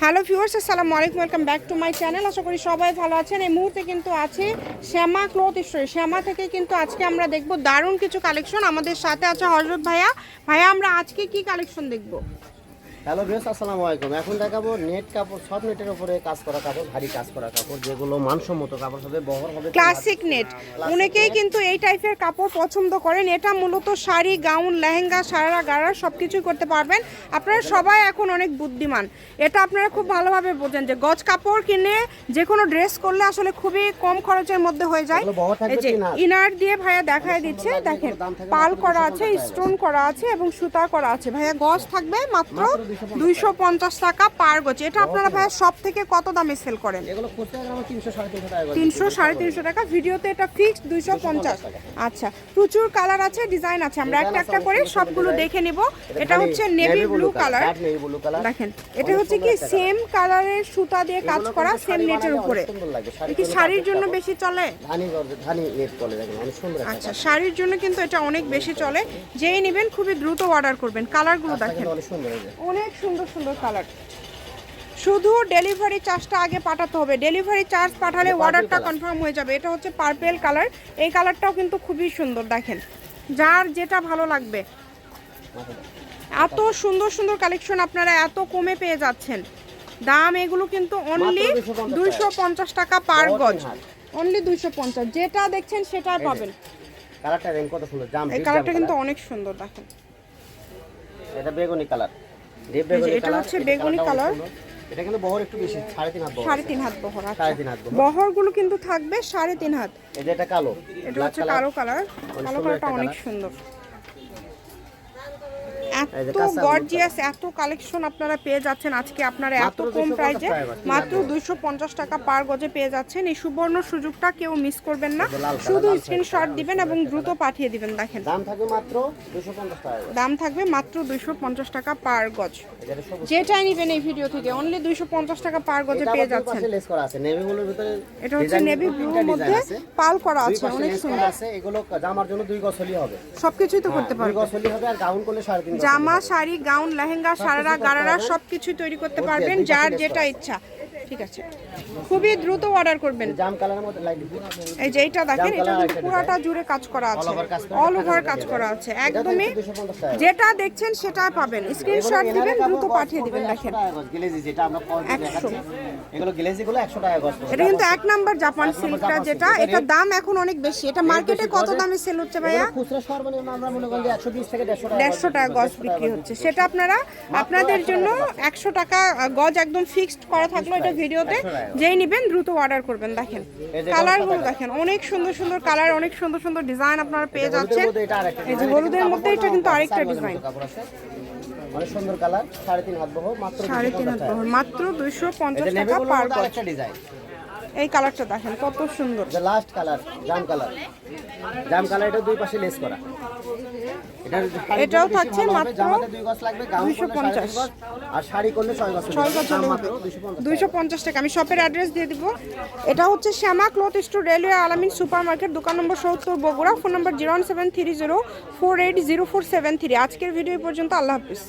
Hello viewers, আসসালামু আলাইকুম, welcome back to my channel. আশা করি সবাই ভালো আছেন। এই মুহূর্তে কিন্তু আছে শ্যামা ক্লথ স্টোরে। শ্যামা থেকে কিন্তু আজকে আমরা দেখব দারুণ কিছু কালেকশন। আমাদের সাথে আছে হজরত ভাইয়া। ভাইয়া, আমরা আজকে কি কালেকশন দেখব? হ্যালো ভিউস আসসালামু আলাইকুম। এখন দেখাবো নেট কাপড় সব নেটের উপরে কাজ করা কাপড় ভারী কাজ করা কাপড় যেগুলো মানসম্মত কাপড় হবে বহর হবে ক্লাসিক নেট অনেকেই কিন্তু এই টাইপের কাপড় পছন্দ করেন। এটা মূলত শাড়ি গাউন লেহেঙ্গা সারা গাড়া সব কিছুই করতে পারবেন। আপনারা সবাই এখন অনেক বুদ্ধিমান। এটা আপনারা খুব ভালোভাবে বোঝেন যে গজ কাপড় কিনে যে কোনো ড্রেস করলে আসলে খুবই কম খরচের মধ্যে হয়ে যায়। এই যে ইনার দিয়ে ভাইয়া দেখায় দিচ্ছে দেখেন পাল করা আছে স্টোন করা আছে এবং সুতা করা আছে। ভাইয়া গজ থাকবে মাত্র দুইশো পঞ্চাশ টাকা পার গজ। এটা আপনারা ভাইয়া সব থেকে কত দামে সেল করেন? তিনশো সাড়ে তিনশো টাকা ভিডিওতে এটা ফিক্সড দুইশো পঞ্চাশ। আচ্ছা প্রচুর কালার আছে ডিজাইন আছে। আমরা একটা একটা করে সবগুলো দেখে নিব। এটা হচ্ছে নেভি ব্লু কালার দেখেন এটা হচ্ছে কি সেম কালারের সুতা দিয়ে কাজ করা সেম নেটের উপরে কি শাড়ির জন্য বেশি চলে? আচ্ছা শাড়ির জন্য কিন্তু এটা অনেক বেশি চলে। যেই নেবেন খুবই দ্রুত অর্ডার করবেন। কালারগুলো দেখেন। অনেক অনেক সুন্দর সুন্দর কালার শুধু ডেলিভারি চার্জটা আগে পাঠাতে হবে। ডেলিভারি চার্জ পাঠালে অর্ডারটা কনফার্ম হয়ে যাবে। এটা হচ্ছে পার্পেল কালার এই কালারটাও কিন্তু খুবই সুন্দর দেখেন। যার যেটা ভালো লাগবে। এত সুন্দর সুন্দর কালেকশন আপনারা এত কমে পেয়ে যাচ্ছেন। দাম এগুলো কিন্তু অনলি দুইশো পঞ্চাশ টাকা। পার গজ। অনলি দুইশো পঞ্চাশ। যেটা দেখছেন সেটা পাবেন। কালারটা কত সুন্দর এই কালারটা কিন্তু অনেক সুন্দর দেখেন। এটা বেগুনি কালার এটা হচ্ছে বেগুনি কালার। এটা কিন্তু বহর একটু বেশি সাড়ে তিন হাত বহর সাড়ে তিন হাত বহর আচ্ছা। সাড়ে তিন হাত বহরগুলো কিন্তু থাকবে সাড়ে তিন হাত। এটা কালো এটা হচ্ছে কালো কালার কালো কালারটা অনেক সুন্দর। এত গর্জিয়াস এত কালেকশন আপনারা পেয়ে যাচ্ছেন আজকে আপনারা এত কম প্রাইজে মাত্র দুইশো পঞ্চাশ টাকা পার গজে পেয়ে যাচ্ছেন। এই সুবর্ণ সুযোগটা কেউ মিস করবেন না। শুধু স্ক্রিনশট দিবেন এবং দ্রুত পাঠিয়ে দিবেন দেখেন। দাম থাকবে মাত্র দুশো টাকা দাম থাকবে মাত্র দুইশো পঞ্চাশ টাকা পার গজ। যেটাই নেবেন এই ভিডিও থেকে অনলি দুইশো পঞ্চাশ টাকা পার গজে পেয়ে যাচ্ছেন। এটা হচ্ছে নেভি ব্লুর মধ্যে পাল করা আছে অনেক সুন্দর। আছে এগুলো জামার জন্য দুই গজ হবে। সবকিছুই তো করতে দুই পারবেন। গজ হলেই হবে আর গাউন করলে সাড়ে তিন জামা শাড়ি গাউন লেহেঙ্গা সারারা গারারা সব সবকিছু তৈরি করতে পারবেন যার যেটা ইচ্ছা। ঠিক আছে। খুবই দ্রুত অর্ডার করবেন। এই যে এইটা দেখেন এটা পুরাটা জুড়ে কাজ করা আছে। অল ওভার কাজ করা আছে। একদমই যেটা দেখছেন সেটা পাবেন। স্ক্রিনশট দিবেন দ্রুত পাঠিয়ে দিবেন দেখেন। গ্লেজি যেটা আমরা পরে দেখাচ্ছি। এগুলো গ্লেজি গুলো একশো টাকা গজ এটা কিন্তু এক নাম্বার জাপান সিল্কটা যেটা এটার দাম এখন অনেক বেশি। এটা মার্কেটে কত দামে সেল হচ্ছে ভাইয়া? মনে দেড়শো টাকা গজ বিক্রি হচ্ছে। সেটা আপনারা আপনাদের জন্য একশো টাকা গজ একদম ফিক্সড করা থাকল। এটা ভিডিওতে যেই নেবেন দ্রুত অর্ডার করবেন দেখেন। কালারগুলো দেখেন অনেক সুন্দর সুন্দর কালার অনেক সুন্দর সুন্দর ডিজাইন আপনারা পেয়ে যাচ্ছেন। এই যে হলুদের এটা মধ্যে এটা কিন্তু আরেকটা ডিজাইন অনেক সুন্দর কালার সাড়ে তিন হাত বহ মাত্র সাড়ে তিন হাত মাত্র দুইশো পঞ্চাশ টাকা পার একটা ডিজাইন এই কালারটা দেখেন কত সুন্দর। যে লাস্ট কালার জাম কালার জাম কালার এটা দুই পাশে লেস করা। এটাও থাকছে মাত্র জামাতে দুই গজ লাগবে গাউন 250 আর শাড়ি করলে ছয় গজ ছয় হবে। দুইশো পঞ্চাশ দুইশো পঞ্চাশ টাকা। আমি শপের অ্যাড্রেস দিয়ে দিব। এটা হচ্ছে Shyama cloth store railway Alamin super market দোকান নম্বর সত্তর Bogura. Phone number zero one seven three zero four eight zero four seven three. আজকের ভিডিও পর্যন্ত। আল্লাহ হাফিজ।